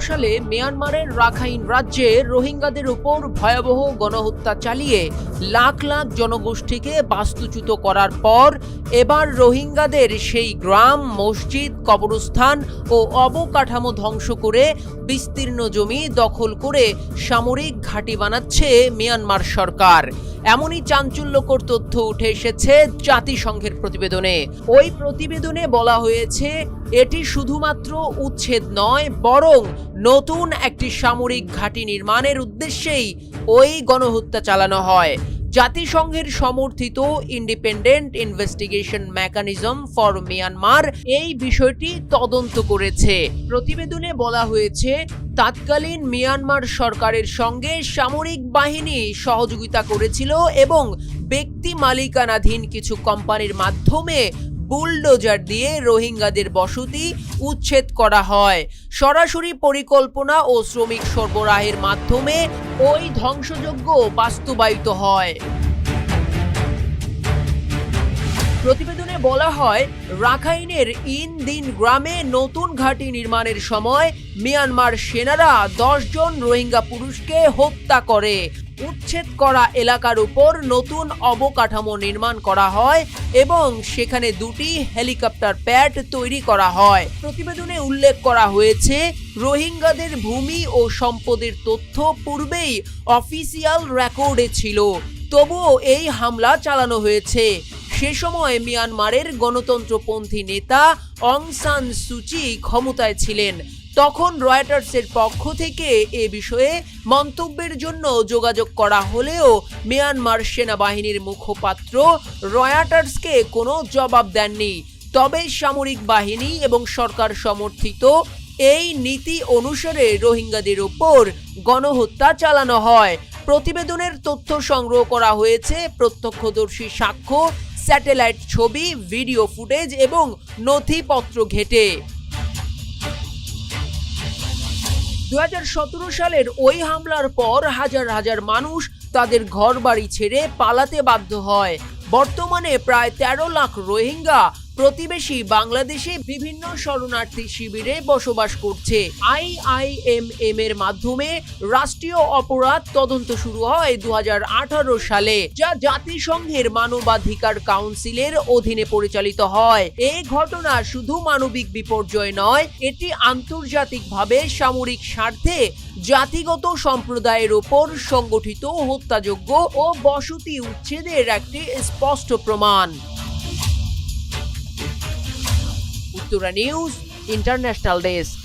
সালে মিয়ানমারের রাখাইন রাজ্যে রোহিঙ্গাদের উপর ভয়াবহ গণহত্যা চালিয়ে লাখ লাখ জনগোষ্ঠীকে বাস্তুচ্যুত করার পর এবার রোহিঙ্গাদের সেই গ্রাম, মসজিদ, কবরস্থান ও অবকাঠামো ধ্বংস করে বিস্তীর্ণ জমি দখল করে সামরিক ঘাঁটি বানাচ্ছে মিয়ানমার সরকার। এমনই চাঞ্চল্যকর তথ্য উঠে এসেছে জাতিসংঘের প্রতিবেদনে। ওই প্রতিবেদনে বলা হয়েছে, এটি শুধুমাত্র উচ্ছেদ নয়, বরং নতুন একটি সামরিক ঘাঁটি নির্মাণের উদ্দেশ্যেই ওই গণহত্যা চালানো হয়। জাতিসংঘের সমর্থিত independent investigation mechanism for Myanmar এই বিষয়টি তদন্ত করেছে। প্রতিবেদনে বলা হয়েছে, তৎকালীন মিয়ানমার সরকারের সঙ্গে সামরিক বাহিনী সহযোগিতা করেছিল এবং ব্যক্তি মালিকানাধীন কিছু কোম্পানির মাধ্যমে বুলডোজার দিয়ে রোহিঙ্গাদের বসতি উচ্ছেদ করা হয়। সরাসরি পরিকল্পনা ও শ্রমিক সরবরাহের মাধ্যমে ওই ধ্বংসযজ্ঞ বাস্তবায়িত হয়। প্রতিবেদনে বলা হয়, রাখাইনের ইন দিন গ্রামে নতুন ঘাঁটি নির্মাণের সময় মিয়ানমার সেনারা দশ জন রোহিঙ্গা পুরুষকে হত্যা করে। উচ্ছেদ করা এলাকার উপর নতুন অবকাঠামো নির্মাণ করা হয় এবং সেখানে দুটি হেলিকপ্টার প্যাড তৈরি করা হয়। প্রতিবেদনে উল্লেখ করা হয়েছে, রোহিঙ্গাদের ভূমি ও সম্পদের তথ্য পূর্বেই অফিসিয়াল রেকর্ডে ছিল। তবুও এই হামলা চালানো হয়েছে। সে সময় মিয়ানমারের গণতন্ত্রপন্থী নেতা অং সান সুচি ক্ষমতায় ছিলেন। তখন রয়টার্সের পক্ষ থেকে এ বিষয়ে মন্তব্যের জন্য যোগাযোগ করা হলেও মিয়ানমার সেনাবাহিনীর মুখপাত্র রয়টার্সকে কোনো জবাব দেননি। তবে সামরিক বাহিনী এবং সরকার সমর্থিত এই নীতি অনুসারে রোহিঙ্গাদের উপর গণহত্যা চালানো হয়। প্রতিবেদনের তথ্য সংগ্রহ করা হয়েছে প্রত্যক্ষদর্শী সাক্ষ্য, স্যাটেলাইট ছবি, ভিডিও ফুটেজ এবং নথিপত্র ঘেটে। দু হাজার সতেরো সালের ওই হামলার পর হাজার হাজার মানুষ তাদের ঘরবাড়ি ছেড়ে পালাতে বাধ্য হয়। বর্তমানে প্রায় তেরো লাখ রোহিঙ্গা প্রতিবেশী বাংলাদেশে বিভিন্ন শরণার্থী শিবিরে বসবাস করছে। আইআইএমএম এর মাধ্যমে রাষ্ট্রীয় অপরাধ তদন্ত শুরু হয় দু হাজার আঠারো সালে, যা জাতিসংঘের মানবাধিকার কাউন্সিলের অধীনে পরিচালিত হয়। এই ঘটনা শুধু মানবিক বিপর্যয় নয়, এটি আন্তর্জাতিকভাবে সামরিক স্বার্থে জাতিগত সম্প্রদায়ের ওপর সংগঠিত হত্যাযোগ্য ও বসতি উচ্ছেদের একটি স্পষ্ট প্রমাণ। Uttara news international desk